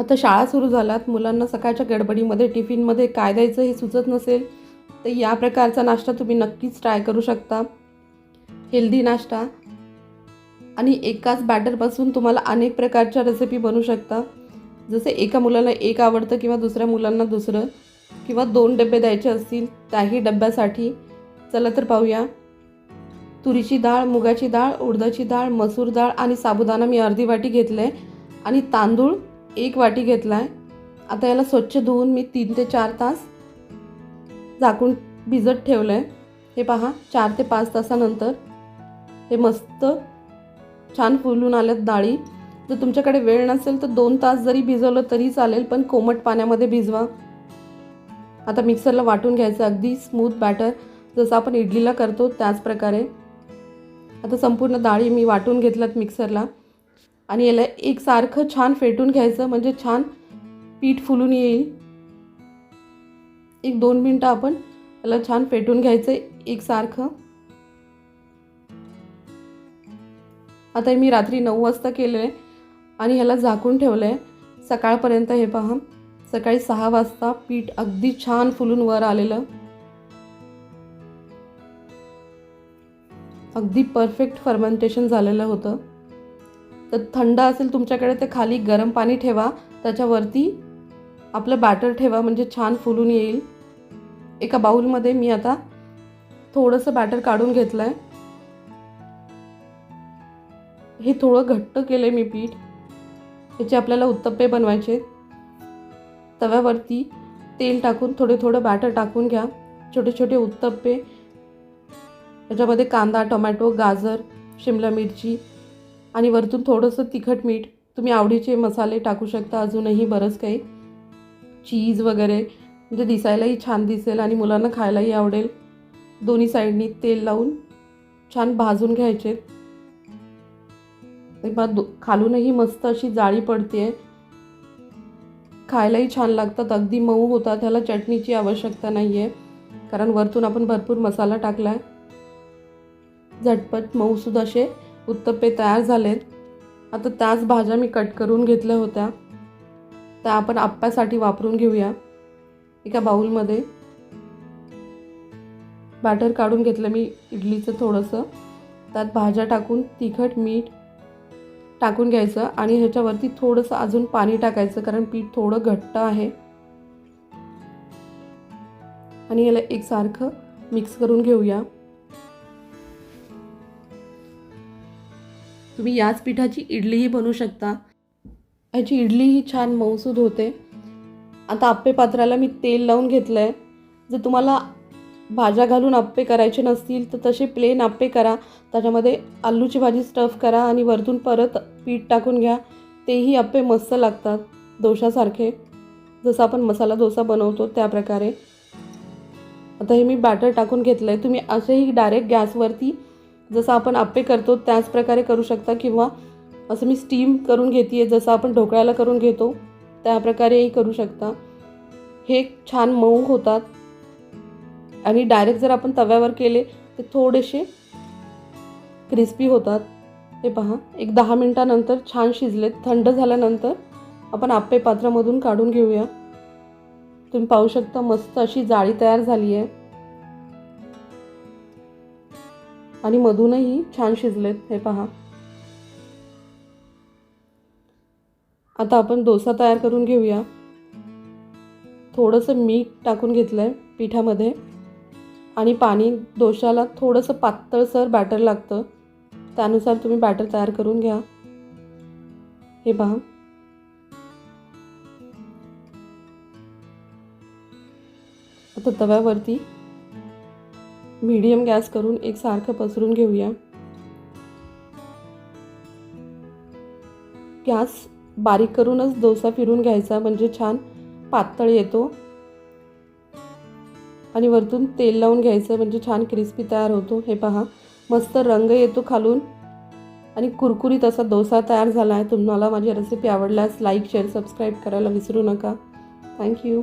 आता शाळा सुरू झाल्यात मुलांना सकाळच्या गडबडीमध्ये टिफिनमध्ये काय द्यायचं हे सुचत नसेल तर या प्रकारचा नाश्ता तुम्ही नक्कीच ट्राय करू शकता. हेल्दी नाश्ता. आणि एकाच बॅटरपासून तुम्हाला अनेक प्रकारच्या रेसिपी बनवू शकता. जसे एका मुलाला एक आवडतं किंवा दुसऱ्या मुलांना दुसरं किंवा दोन डबे द्यायचे असतील त्याही डब्यासाठी. चला तर पाहूया. तुरीची डाळ मुगाची डाळ उडदाची डाळ मसूर डाळ आणि साबुदाणा मी अर्धी वाटी घेतलं आहे आणि तांदूळ एक वाटी घेतला आहे आता याला स्वच्छ धुवून मी तीन ते चार तास झाकून भिजत ठेवलं आहे हे पहा चार ते पाच तासानंतर हे मस्त छान फुलून आल्यात डाळी. जर तुमच्याकडे वेळ नसेल तर दोन तास जरी भिजवलं तरी चालेल पण कोमट पाण्यामध्ये भिजवा. आता मिक्सरला वाटून घ्यायचं अगदी स्मूथ बॅटर. जसं आपण इडलीला करतो त्याच प्रकारे. आता संपूर्ण डाळी मी वाटून घेतल्यात मिक्सरला. आणि याला एकसारखं छान फेटून घ्यायचं म्हणजे छान पीठ फुलून येईल. एक दोन मिनटं आपण याला छान फेटून घ्यायचं एकसारखं आता हे मी रात्री नऊ वाजता केलं आहे आणि ह्याला झाकून ठेवलं आहे सकाळपर्यंत हे पहा सकाळी सहा वाजता पीठ अगदी छान फुलून वर आलेलं. अगदी परफेक्ट फर्मेंटेशन झालेलं होतं. तर थंड असेल तुमच्याकडे ते खाली गरम पाणी ठेवा. त्याच्यावरती आपलं बॅटर ठेवा म्हणजे छान फुलून येईल. एका बाऊलमध्ये मी आता थोडंसं बॅटर काढून घेतलं आहे हे थोडं घट्ट केलं आहे मी पीठ. ह्याचे आपल्याला उत्तप्पे बनवायचे. तव्यावरती तेल टाकून थोडे थोडं बॅटर टाकून घ्या. छोटे छोटे उत्तप्पे. याच्यामध्ये कांदा टोमॅटो गाजर शिमला मिरची आणि वरतून थोडंसं तिखट मीठ तुम्ही आवडीचे मसाले टाकू शकता अजूनही बरंच काही. चीज वगैरे म्हणजे दिसायलाही छान दिसेल आणि मुलांना खायलाही आवडेल. दोन्ही साईडनी तेल लावून छान भाजून घ्यायचे. बा दो खालूनही मस्त अशी जाळी पडते खायलाही छान लागतात अगदी मऊ होतात ह्याला चटणीची आवश्यकता नाही आहे कारण वरतून आपण भरपूर मसाला टाकला आहे झटपट मऊसुद्धा असे उत्तप्पे तयार झालेत. आता त्याच भाज्या मी कट करून घेतल्या होत्या. त्या आपण आप्प्यासाठी वापरून घेऊया. एका बाऊलमध्ये बॅटर काढून घेतलं मी इडलीचं थोडंसं. त्यात भाज्या टाकून तिखट मीठ टाकून घ्यायचं आणि ह्याच्यावरती थोडंसं अजून पाणी टाकायचं कारण पीठ थोडं घट्ट आहे. आणि याला एकसारखं मिक्स करून घेऊया. तुम्ही याच पिठाची इडलीही बनवू शकता. ह्याची इडलीही छान मऊसूद होते. आता आप्पे पात्राला मी तेल लावून घेतलं आहे जर तुम्हाला भाज्या घालून आप्पे करायचे नसतील तर तसे प्लेन आप्पे करा. त्याच्यामध्ये आलूची भाजी स्टफ करा आणि वरतून परत पीठ टाकून घ्या. तेही आप्पे मस्त लागतात डोशासारखे. जसं आपण मसाला डोसा बनवतो त्या प्रकारे. आता हे मी बॅटर टाकून घेतलं आहे तुम्ही असेही डायरेक्ट गॅसवरती जसं आपण आप्पे करतो त्याच प्रकारे करू शकता. किंवा असं मी स्टीम करून घेते आहे जसं आपण ढोकळ्याला करून घेतो त्याप्रकारेही करू शकता. हे छान मऊ होतात. आणि डायरेक्ट जर आपण तव्यावर केले तर थोडेसे क्रिस्पी होतात. हे पहा एक दहा मिनटानंतर छान शिजलेत. थंड झाल्यानंतर आपण आप्पे पात्रामधून काढून घेऊया. तुम्ही पाहू शकता मस्त अशी जाळी तयार झाली आहे आणि मधूनही छान शिजलेत हे पहा. आता आपण डोसा तयार करून घेऊया. थोडंसं मीठ टाकून घेतलं आहे पिठामध्ये. आणि पाणी डोशाला थोडंसं पातळसर बॅटर लागतं. त्यानुसार तुम्ही बॅटर तयार करून घ्या. हे पहा. आता तव्यावरती मीडियम गॅस करून एक सारखं पसरून घेऊया. गॅस बारीक करूनच डोसा फिरून घ्यायचा म्हणजे छान पातळ येतो. आणि वरतून तेल लावून घ्यायचं म्हणजे छान क्रिस्पी तयार होतो. हे पहा मस्त रंग येतो खालून. आणि कुरकुरीत असा डोसा तयार झाला आहे. तुम्हाला माझी रेसिपी आवडल्यास लाईक शेअर सबस्क्राईब करायला विसरू नका. थँक्यू